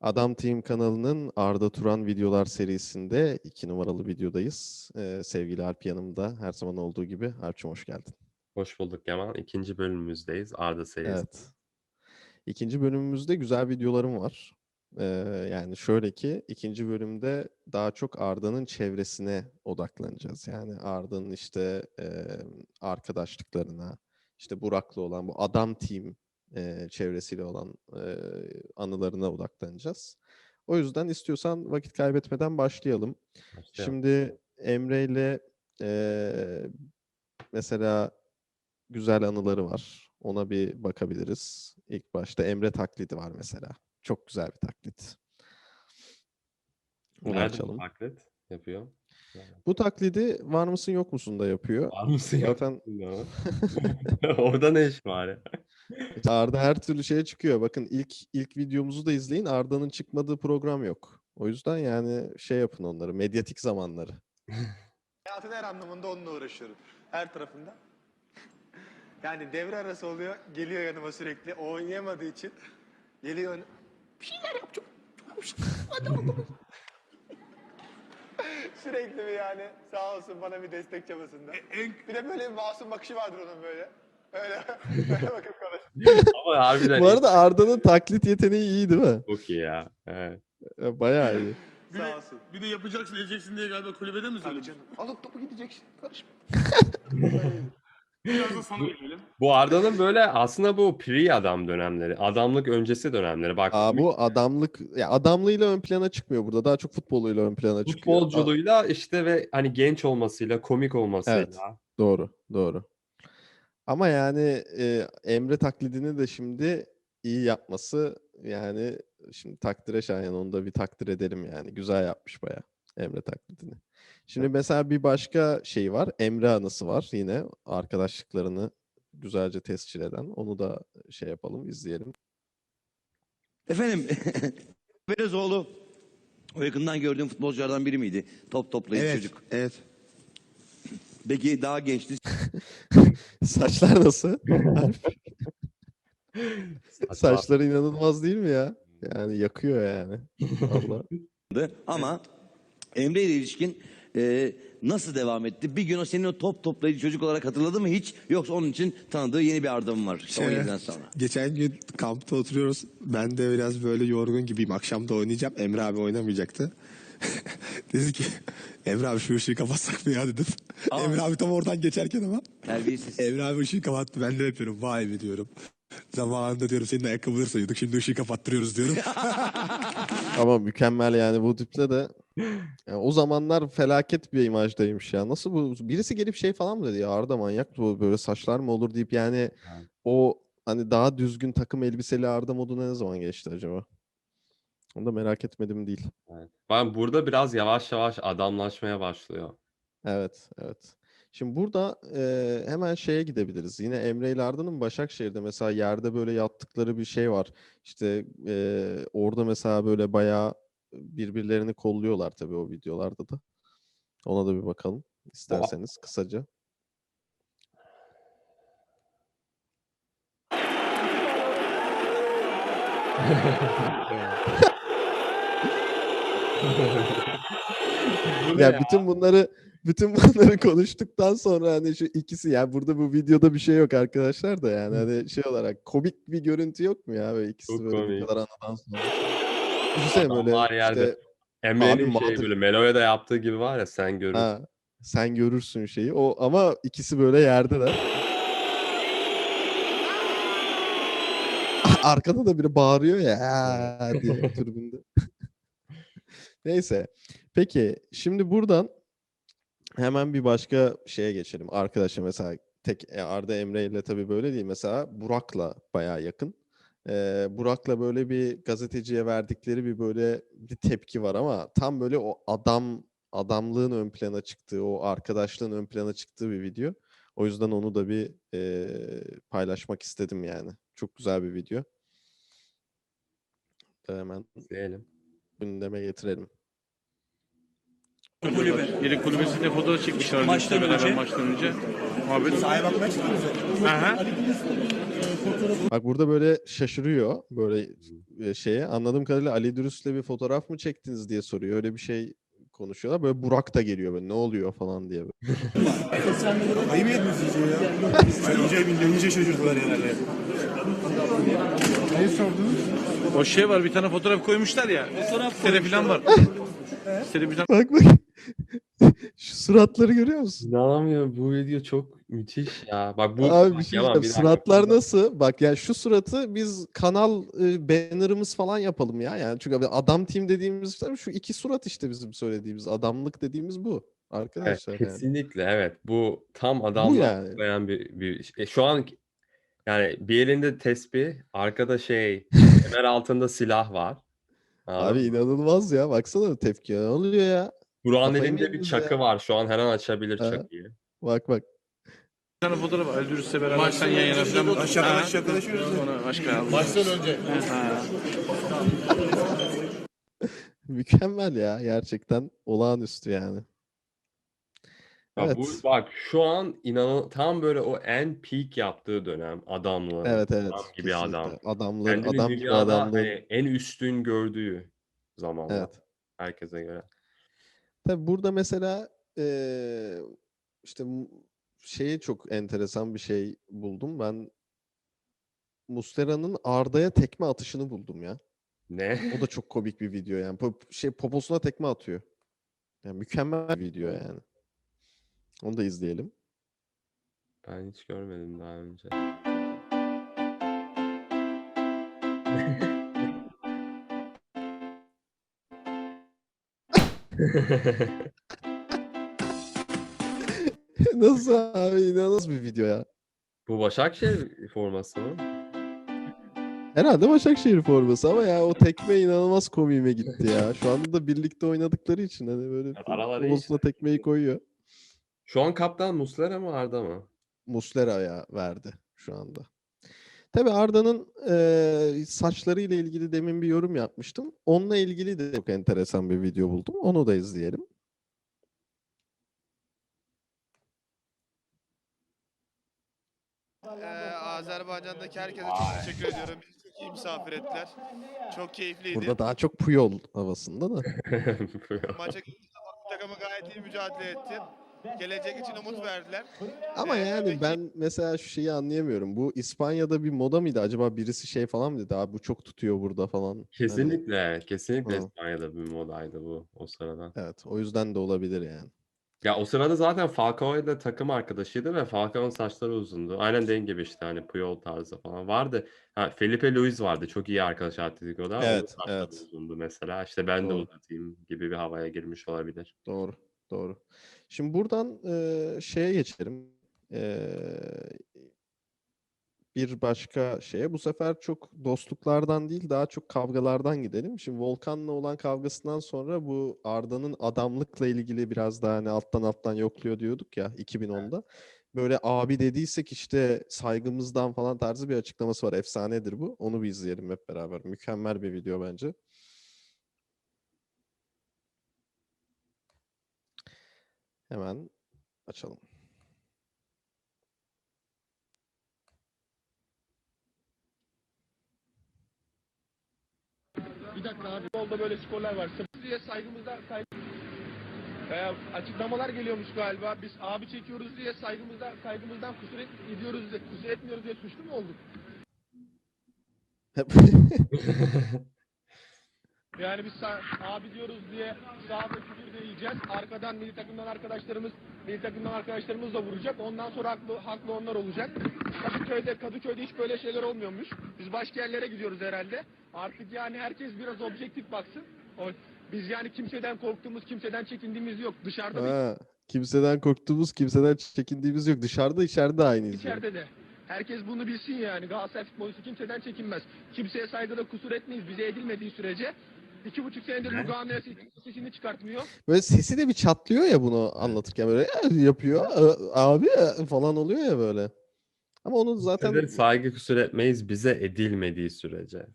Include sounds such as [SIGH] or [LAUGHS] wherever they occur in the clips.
Adam Team kanalının Arda Turan videolar serisinde iki numaralı videodayız. Ee, sevgili Alp yanımda her zaman olduğu gibi. Alp'cim hoş geldin. Hoş bulduk Yaman. İkinci bölümümüzdeyiz. Arda serisi. Evet. İkinci bölümümüzde güzel videolarım var. Ee, yani şöyle ki ikinci bölümde daha çok Arda'nın çevresine odaklanacağız. Yani Arda'nın işte e, arkadaşlıklarına, işte Burak'la olan bu Adam Team e, çevresiyle olan e, anılarına odaklanacağız. O yüzden istiyorsan vakit kaybetmeden başlayalım. Başlayalım. Şimdi Emre ile eee, mesela güzel anıları var. Ona bir bakabiliriz. İlk başta Emre taklidi var mesela. Çok güzel bir taklit. Onu Nerede açalım. taklit yapıyor? Bu taklidi var mısın yok musun da yapıyor. Var mısın yok Zaten ya? [LAUGHS] Orada ne iş var ya? Arda her türlü şeye çıkıyor. Bakın ilk ilk videomuzu da izleyin. Arda'nın çıkmadığı program yok. O yüzden yani şey yapın onları. Medyatik zamanları. [LAUGHS] Hayatın her anlamında onunla uğraşıyorum. Her tarafında. [LAUGHS] Yani devre arası oluyor, geliyor yanıma sürekli. O oynayamadığı için geliyor. Bir şeyler yap çok. [LAUGHS] sürekli bir yani sağ olsun bana bir destek çabasında. Bir de böyle bir masum bakışı vardır onun böyle. Öyle, [LAUGHS] böyle bakıp konuşuyor. Ama harbiden Bu arada Arda'nın taklit yeteneği iyi değil mi? çok iyi ya. Evet. E, Bayağı iyi. sağ olsun. Bir de yapacaksın edeceksin diye galiba kulübede mi Tabii söyledin? canım. Alıp topu gideceksin. Karışma. [LAUGHS] Biraz da sana gelelim. Bu Arda'nın böyle aslında bu pre adam dönemleri, adamlık öncesi dönemleri. Bak Aa, bu adamlık ya adamlığıyla ön plana çıkmıyor burada. Daha çok futboluyla ön plana çıkıyor. Aa, futbolculuğuyla işte ve hani genç olmasıyla, komik olmasıyla. Evet. doğru, doğru. Ama yani e, Emre taklidini de şimdi iyi yapması yani şimdi takdire şayan onu da bir takdir edelim yani. Güzel yapmış bayağı Emre taklidini. Şimdi mesela bir başka şey var. Emre anısı var yine arkadaşlıklarını güzelce tescil eden. Onu da şey yapalım, izleyelim. Efendim, [LAUGHS] Berezoğlu o yakından gördüğüm futbolculardan biri miydi? Top toplayıcı Evet, çocuk. evet. [LAUGHS] Peki daha gençti. [LAUGHS] Saçlar nasıl? Saçları inanılmaz değil mi ya? Yani yakıyor yani. Allah. ama Emre ile ilişkin e, nasıl devam etti? Bir gün o senin o top toplayıcı çocuk olarak hatırladı mı hiç? Yoksa onun için tanıdığı yeni bir ardam var. İşte Şey, 17'den sonra. Geçen gün kampta oturuyoruz. Ben de biraz böyle yorgun gibiyim. Akşam da oynayacağım. Emre abi oynamayacaktı. [LAUGHS] Dedi ki Emre abi şu ışığı kapatsak mı ya dedim. Aa. Emre abi tam oradan geçerken ama Terbiyesiz. [LAUGHS] Emre abi ışığı kapattı. Ben de yapıyorum. Vay be diyorum. Zamanında diyorum senin ayakkabıları sayıyorduk. Şimdi ışığı kapattırıyoruz diyorum. [LAUGHS] Ama mükemmel yani bu tiple de. Yani o zamanlar felaket bir imajdaymış ya. Nasıl bu? Birisi gelip şey falan mı dedi ya Arda manyak bu böyle saçlar mı olur deyip yani Evet. o hani daha düzgün takım elbiseli Arda moduna ne zaman geçti acaba? Onu da merak etmedim değil. Evet. Ben burada biraz yavaş yavaş adamlaşmaya başlıyor. Evet, evet. Şimdi burada eee, hemen şeye gidebiliriz. Yine Emre ile Arda'nın Başakşehir'de mesela yerde böyle yattıkları bir şey var. İşte eee, orada mesela böyle bayağı birbirlerini kolluyorlar tabii o videolarda da. Ona da bir bakalım isterseniz kısaca. Bu ne Ya ya? bütün bunları bütün [LAUGHS] bunları konuştuktan sonra hani şu ikisi ya burada bu videoda bir şey yok arkadaşlar da yani hani şey olarak komik bir görüntü yok mu ya böyle ikisi Çok böyle bu komik. kadar anıdan sonra. Düşünsene böyle Adamlar yerde. işte Emre'nin Abi şey Madır- böyle Melo'ya da yaptığı gibi var ya sen görürsün. ha, sen görürsün şeyi o ama ikisi böyle yerdeler. [LAUGHS] Arkada da biri bağırıyor ya "Aa!" diye tribünde. [LAUGHS] Neyse. Peki şimdi buradan hemen bir başka şeye geçelim. Arkadaşlar mesela tek e, Arda Emre ile tabii böyle değil. Mesela Burak'la bayağı yakın. Ee, Burak'la böyle bir gazeteciye verdikleri bir böyle bir tepki var ama tam böyle o adam adamlığın ön plana çıktığı, o arkadaşlığın ön plana çıktığı bir video. O yüzden onu da bir e, paylaşmak istedim yani. Çok güzel bir video. Hemen İzleyelim. gündeme getirelim. Kulübe. Yedek kulübesinde fotoğraf çekmişler. Maçtan önce. Maçtan önce. Muhabbet. Sahaya bakmaya çıktınız Aha. Bak burada böyle şaşırıyor böyle e, şeye. Anladığım kadarıyla Ali Dürüst'le bir fotoğraf mı çektiniz diye soruyor. Öyle bir şey konuşuyorlar. Böyle Burak da geliyor böyle ne oluyor falan diye. Ayıp etmiyorsun iyice ya. İyice, iyice şaşırdılar herhalde. O şey var bir tane fotoğraf koymuşlar ya. Sitede falan var. Sitede falan Bak bak. [LAUGHS] Şu suratları görüyor musun? İnanamıyorum bu video çok müthiş ya. Bak bu Abi bir şey Yaman, diyeceğim. bir dakika. Suratlar nasıl? Bak ya şu suratı biz kanal e, banner'ımız falan yapalım ya. Yani çünkü abi adam team dediğimiz şu iki surat işte bizim söylediğimiz adamlık dediğimiz bu. Evet, Arkadaşlar yani. kesinlikle evet. Bu tam adamla yani. bir, bir e, şu an yani bir elinde tesbih, arkada şey, [LAUGHS] kemer altında silah var. Anladın Abi mı? inanılmaz ya. Baksana tepki. Ne oluyor ya? Burak'ın kafayı mı elinde bir yediniz çakı ya? var. Şu an her an açabilir Ha. çakıyı. Bak bak. Bir tane fotoğraf. Öldürürse beraber sen yan yana falan. Şaka- Ha. şakalaşıyoruz. Sonra başka Baştan önce. [LAUGHS] Mükemmel ya. Gerçekten olağanüstü yani. Ya bu Evet. bak şu an inan tam böyle o en peak yaptığı dönem adamlığın. Evet evet. Adam gibi kesinlikle. adam. Adamlığın, Kendini adam gibi adamlığın. hani en üstün gördüğü zamanlar Evet. herkese göre. Tabii burada mesela eee, işte şeye çok enteresan bir şey buldum. Ben Muslera'nın Arda'ya tekme atışını buldum ya. Ne? O da çok komik bir video yani. Po- şey poposuna tekme atıyor. Yani mükemmel bir video yani. Onu da izleyelim. Ben hiç görmedim daha önce. [LAUGHS] [LAUGHS] [LAUGHS] Nasıl abi inanılmaz bir video ya. Bu Başakşehir forması mı? Herhalde Başakşehir forması ama ya o tekme inanılmaz komiğime gitti ya. Şu anda da birlikte oynadıkları için hani böyle araları iyi tekmeyi koyuyor. Şu an kaptan Muslera mı Arda mı? Muslera'ya verdi şu anda. Tabii Arda'nın eee saçlarıyla ilgili demin bir yorum yapmıştım. Onunla ilgili de çok enteresan bir video buldum. Onu da izleyelim. Ee, Azerbaycan'daki herkese çok teşekkür ediyorum. Bizi çok iyi misafir ettiler. Çok keyifliydi. Burada daha çok Puyol havasında da. [LAUGHS] Maça takımı gayet iyi mücadele etti. Gelecek için umut verdiler. Ama Ee, yani buradaki- ben mesela şu şeyi anlayamıyorum. Bu İspanya'da bir moda mıydı? Acaba birisi şey falan mı dedi? Abi bu çok tutuyor burada falan. Hani, Kesinlikle, kesinlikle Hı. İspanya'da bir modaydı bu o sırada. evet o yüzden de olabilir yani. Ya o sırada zaten Falcao ile takım arkadaşıydı ve Falcao'nun saçları uzundu. Aynen denk gibi işte hani Puyol tarzı falan vardı. Ha, Felipe Luis vardı. Çok iyi arkadaş Atletico'da. Evet, evet. uzundu mesela. İşte ben de Doğru. uzatayım gibi bir havaya girmiş olabilir. Doğru, doğru. Şimdi buradan eee, şeye geçelim. Eee, bir başka şeye. Bu sefer çok dostluklardan değil, daha çok kavgalardan gidelim. Şimdi Volkan'la olan kavgasından sonra bu Arda'nın adamlıkla ilgili biraz daha hani alttan alttan yokluyor diyorduk ya 2010'da. Böyle abi dediysek işte saygımızdan falan tarzı bir açıklaması var. Efsanedir bu. Onu bir izleyelim hep beraber. Mükemmel bir video bence. Hemen açalım. Bir dakika abi. Futbolda böyle skorlar var. Diye saygımızdan saygı... Ee, açıklamalar geliyormuş galiba. Biz abi çekiyoruz diye saygımızdan saygımızdan kusur et, ediyoruz diye, kusur etmiyoruz diye suçlu mu olduk? [LAUGHS] Yani biz abi diyoruz diye sağda küfür de yiyeceğiz. Arkadan milli takımdan arkadaşlarımız, milli takımdan arkadaşlarımız da vuracak. Ondan sonra haklı, haklı onlar olacak. Kadıköy'de, Kadıköy'de hiç böyle şeyler olmuyormuş. Biz başka yerlere gidiyoruz herhalde. Artık yani herkes biraz objektif baksın. O, biz yani kimseden korktuğumuz, kimseden çekindiğimiz yok. Dışarıda da Ha, kimseden korktuğumuz, kimseden çekindiğimiz yok. Dışarıda, içeride aynıyız. yani. içeride de. Herkes bunu bilsin yani. Galatasaray futbolcusu kimseden çekinmez. Kimseye saygıda kusur etmeyiz. Bize edilmediği sürece. İki buçuk senedir bu Ghana'ya sesini çıkartmıyor. Böyle sesi de bir çatlıyor ya bunu anlatırken böyle yapıyor. "A- Abi eh," falan oluyor ya böyle. Ama onu zaten Zaten saygı kusur etmeyiz bize edilmediği sürece.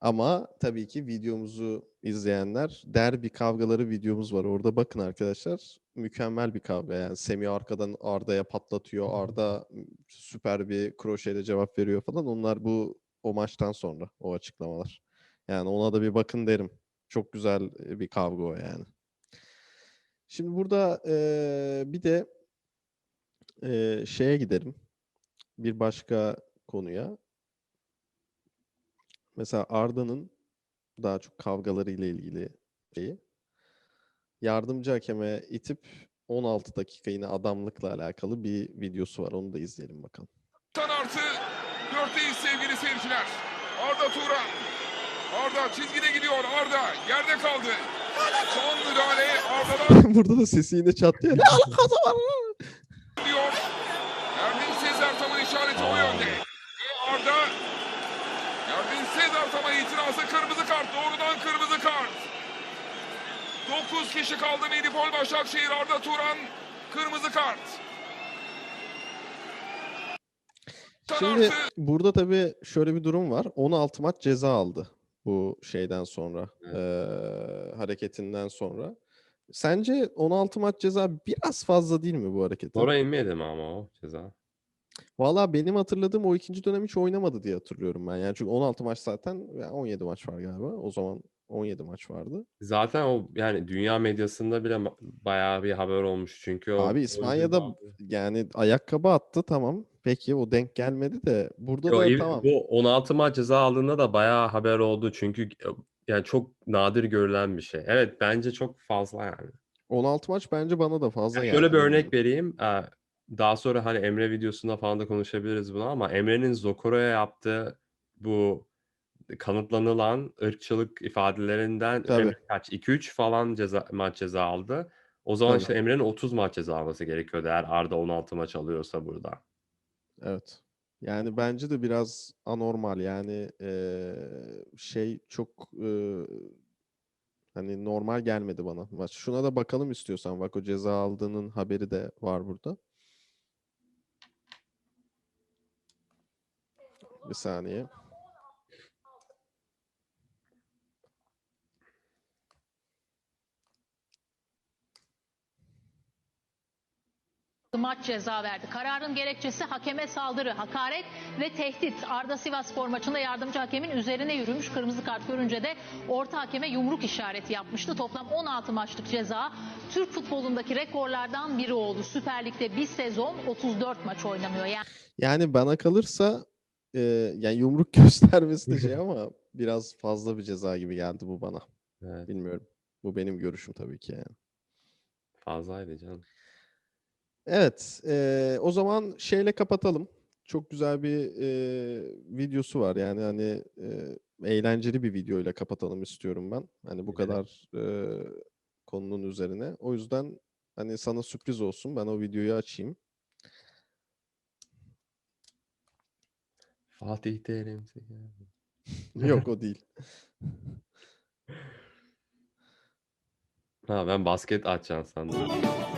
Ama tabii ki videomuzu izleyenler derbi kavgaları videomuz var. Orada bakın arkadaşlar mükemmel bir kavga. Yani Semih arkadan Arda'ya patlatıyor. Arda süper bir kroşeyle cevap veriyor falan. Onlar bu o maçtan sonra o açıklamalar. Yani ona da bir bakın derim. Çok güzel e, bir kavga o yani. Şimdi burada eee, bir de eee, şeye gidelim. Bir başka konuya. Mesela Arda'nın daha çok kavgaları ile ilgili şeyi. Yardımcı hakeme itip 16 dakika yine adamlıkla alakalı bir videosu var. Onu da izleyelim bakalım. artı 4'teyiz sevgili seyirciler. Arda Turan. Arda çizgide gidiyor. Arda yerde kaldı. Son müdahale Arda'dan [LAUGHS] Burada da sesi yine çatlıyor. [LAUGHS] Ne alakası var? diyor. Erdin Sezer Tam'ın işareti o yönde. Ve Arda Erdin Sezer Tam'a itirazı kırmızı kart. Doğrudan kırmızı kart. 9 kişi kaldı Medipol Başakşehir Arda Turan kırmızı kart. Şimdi burada tabii şöyle bir durum var. 16 maç ceza aldı bu şeyden sonra. Evet. eee, hareketinden sonra. Sence 16 maç ceza biraz fazla değil mi bu harekete? Sonra inmedi mi ama o ceza? Valla benim hatırladığım o ikinci dönem hiç oynamadı diye hatırlıyorum ben. Yani çünkü 16 maç zaten yani 17 maç var galiba. O zaman 17 maç vardı. Zaten o yani dünya medyasında bile bayağı bir haber olmuş çünkü o Abi İspanya'da vardı. yani ayakkabı attı tamam. Peki o denk gelmedi de burada Yo, da iyi- tamam. Bu 16 maç ceza aldığında da bayağı haber oldu çünkü e, yani çok nadir görülen bir şey. Evet bence çok fazla yani. 16 maç bence bana da fazla Ya geldi. şöyle bir örnek vereyim. Daha sonra hani Emre videosunda falan da konuşabiliriz bunu ama Emre'nin Zokoro'ya yaptığı bu kanıtlanılan ırkçılık ifadelerinden Tabii. Kaç? 2-3 falan ceza, maç ceza aldı. O zaman Tabii. işte Emre'nin 30 maç ceza alması gerekiyordu eğer Arda 16 maç alıyorsa burada. Evet. Yani bence de biraz anormal yani eee, şey çok eee, hani normal gelmedi bana maç. Şuna da bakalım istiyorsan bak o ceza aldığının haberi de var burada. Bir saniye. Maç ceza verdi. Kararın gerekçesi hakeme saldırı, hakaret ve tehdit. Arda Sivasspor maçında yardımcı hakemin üzerine yürümüş. Kırmızı kart görünce de orta hakeme yumruk işareti yapmıştı. Toplam 16 maçlık ceza Türk futbolundaki rekorlardan biri oldu. Süper Lig'de bir sezon 34 maç oynanıyor. Yani Yani bana kalırsa eee, yani yumruk [LAUGHS] göstermesi de şey [LAUGHS] ama biraz fazla bir ceza gibi geldi bu bana. Evet, Bilmiyorum. Bu benim görüşüm tabii ki yani. fazlaydı canım. Evet, eee, o zaman şeyle kapatalım. Çok güzel bir eee, videosu var. Yani hani eee, eğlenceli bir videoyla kapatalım istiyorum ben. Hani bu Gidelim. kadar eee, konunun üzerine. O yüzden hani sana sürpriz olsun. Ben o videoyu açayım. Fatih Terim. [LAUGHS] Yok o değil. [LAUGHS] Ha ben basket açacağım sandım.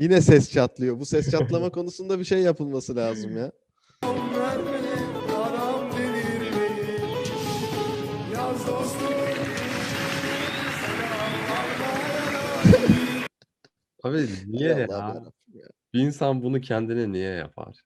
Yine ses çatlıyor. Bu ses çatlama konusunda bir şey yapılması lazım ya. Abi niye ya? Ya. Bir insan bunu kendine niye yapar?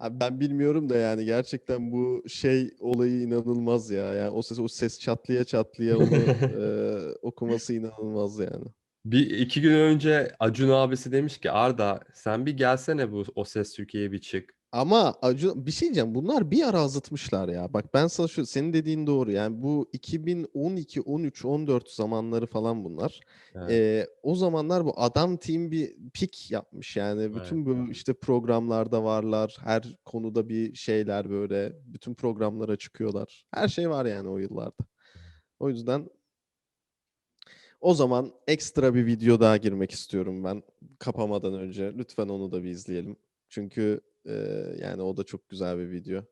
Abi ben bilmiyorum da yani gerçekten bu şey olayı inanılmaz ya. Yani o ses o ses çatlaya çatlaya onu [LAUGHS] eee, okuması inanılmaz yani. Bir iki gün önce Acun abisi demiş ki Arda sen bir gelsene bu O Ses Türkiye'ye bir çık. Ama Acun bir şey diyeceğim. Bunlar bir ara azıtmışlar ya. Bak ben sana şu senin dediğin doğru. Yani bu 2012, 13, 14 zamanları falan bunlar. Evet. Ee, o zamanlar bu Adam Team bir pik yapmış yani. Bütün bu işte programlarda varlar. Her konuda bir şeyler böyle. Bütün programlara çıkıyorlar. Her şey var yani o yıllarda. O yüzden o zaman ekstra bir video daha girmek istiyorum ben kapamadan önce. Lütfen onu da bir izleyelim. Çünkü e, yani o da çok güzel bir video.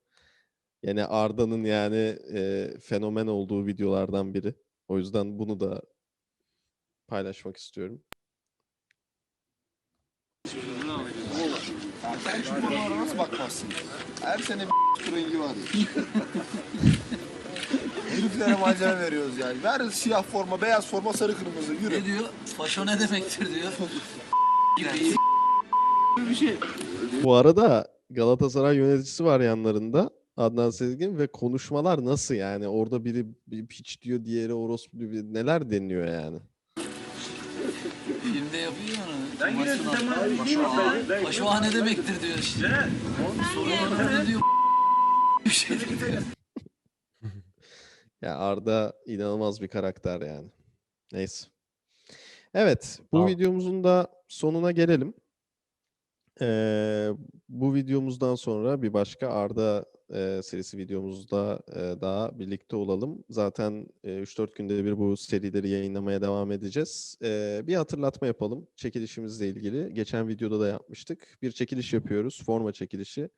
Yani Arda'nın yani e, fenomen olduğu videolardan biri. O yüzden bunu da paylaşmak istiyorum. Sen şu konulara nasıl bakmazsın? Her sene bir [LAUGHS] rengi var. [LAUGHS] Heriflere malzeme veriyoruz yani. Ver siyah forma, beyaz forma, sarı kırmızı. Yürü. Ne diyor? Faşo ne demektir diyor. [LAUGHS] Bir şey. Bu arada Galatasaray yöneticisi var yanlarında. Adnan Sezgin ve konuşmalar nasıl yani? Orada biri bir piç diyor, diğeri orospu diyor. Neler deniliyor yani? Filmde yapıyor onu. Ben yine Faşo, Faşo ne demektir diyor işte. Soruyorlar diyor. [LAUGHS] Bir şey diyor. [LAUGHS] Ya Arda inanılmaz bir karakter yani. Neyse. Evet, bu Tamam. videomuzun da sonuna gelelim. Ee, bu videomuzdan sonra bir başka Arda e, serisi videomuzda e, daha birlikte olalım. Zaten e, 3-4 günde bir bu serileri yayınlamaya devam edeceğiz. Ee, bir hatırlatma yapalım çekilişimizle ilgili. Geçen videoda da yapmıştık. Bir çekiliş yapıyoruz, forma çekilişi.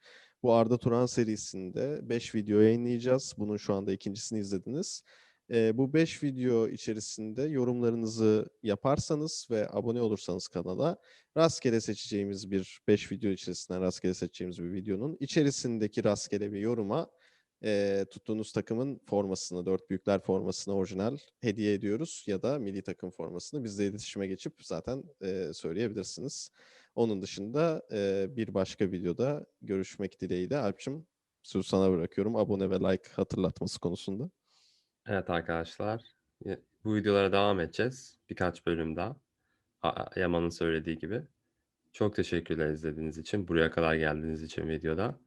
Bu Arda Turan serisinde 5 video yayınlayacağız. Bunun şu anda ikincisini izlediniz. Ee, bu 5 video içerisinde yorumlarınızı yaparsanız ve abone olursanız kanala rastgele seçeceğimiz bir 5 video içerisinden rastgele seçeceğimiz bir videonun içerisindeki rastgele bir yoruma e, tuttuğunuz takımın formasını, dört büyükler formasını orijinal hediye ediyoruz ya da milli takım formasını bizle iletişime geçip zaten e, söyleyebilirsiniz. Onun dışında e, bir başka videoda görüşmek dileğiyle Alp'cim sözü sana bırakıyorum. Abone ve like hatırlatması konusunda. Evet arkadaşlar. Bu videolara devam edeceğiz. Birkaç bölüm daha. Yaman'ın söylediği gibi. Çok teşekkürler izlediğiniz için. Buraya kadar geldiğiniz için videoda.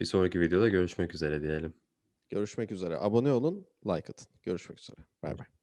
Bir sonraki videoda görüşmek üzere diyelim. Görüşmek üzere. Abone olun, like atın. Görüşmek üzere. Bay bay.